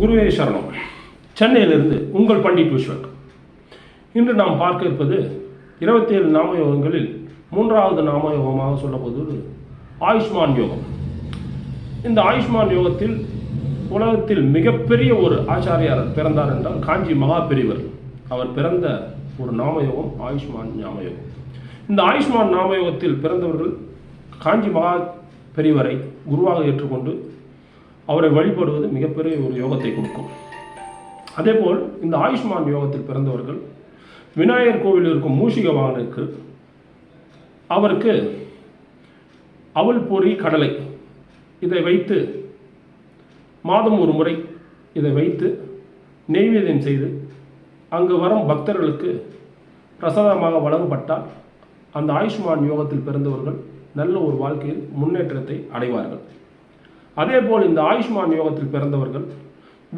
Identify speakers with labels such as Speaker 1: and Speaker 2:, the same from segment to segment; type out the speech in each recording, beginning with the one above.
Speaker 1: குருவே சரணம். சென்னையிலிருந்து உங்கள் பண்டிட் விஸ்வக். இன்று நாம் பார்க்க இருப்பது இருபத்தேழு நாமயோகங்களில் மூன்றாவது நாமயோகமாக சொல்லப்படுவது ஆயுஷ்மான் யோகம். இந்த ஆயுஷ்மான் யோகத்தில் உலகத்தில் மிகப்பெரிய ஒரு ஆச்சாரியார் பிறந்தார் என்றால் காஞ்சி மகா பெரியவர் அவர் பிறந்த ஒரு நாமயோகம் ஆயுஷ்மான் நாமயோகம். இந்த ஆயுஷ்மான் நாமயோகத்தில் பிறந்தவர்கள் காஞ்சி மகா பெரியவரை குருவாக ஏற்றுக்கொண்டு அவரை வழிபடுவது மிகப்பெரிய ஒரு யோகத்தை கொடுக்கும். அதேபோல் இந்த ஆயுஷ்மான் யோகத்தில் பிறந்தவர்கள் விநாயகர் கோவில் இருக்கும் மூஷிக வாகனுக்கு அவருக்கு அவல் பொறி கடலை இதை வைத்து மாதம் ஒரு முறை இதை வைத்து நெய்வேதியம் செய்து அங்கு வரும் பக்தர்களுக்கு பிரசாதமாக வழங்கப்பட்டால் அந்த ஆயுஷ்மான் யோகத்தில் பிறந்தவர்கள் நல்ல ஒரு வாழ்க்கையில் முன்னேற்றத்தை அடைவார்கள். அதே போல் இந்த ஆயுஷ்மான் யோகத்தில் பிறந்தவர்கள்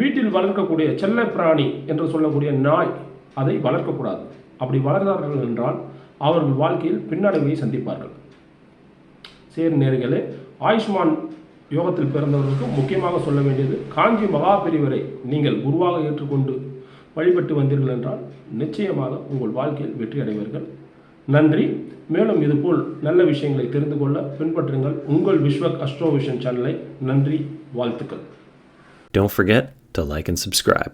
Speaker 1: வீட்டில் வளர்க்கக்கூடிய செல்ல பிராணி என்று சொல்லக்கூடிய நாய் அதை வளர்க்கக்கூடாது. அப்படி வளர்ந்தார்கள் என்றால் அவர்கள் வாழ்க்கையில் பின்னடைவை சந்திப்பார்கள். சரி நேர்களே ஆயுஷ்மான் யோகத்தில் பிறந்தவர்களுக்கு முக்கியமாக சொல்ல வேண்டியது காஞ்சி மகாபெரிவரை நீங்கள் குருவாக ஏற்றுக்கொண்டு வழிபட்டு வந்தீர்கள் என்றால் நிச்சயமாக உங்கள் வாழ்க்கையில் வெற்றி அடைவீர்கள். நன்றி. மேலும் இதுபோல் நல்ல விஷயங்களை தெரிந்து கொள்ள பின்பற்றுங்கள் உங்கள் விஸ்வக் அஸ்ட்ரோவிஷன் சேனலை. நன்றி வாழ்த்துக்கள்.
Speaker 2: Don't forget to like and subscribe.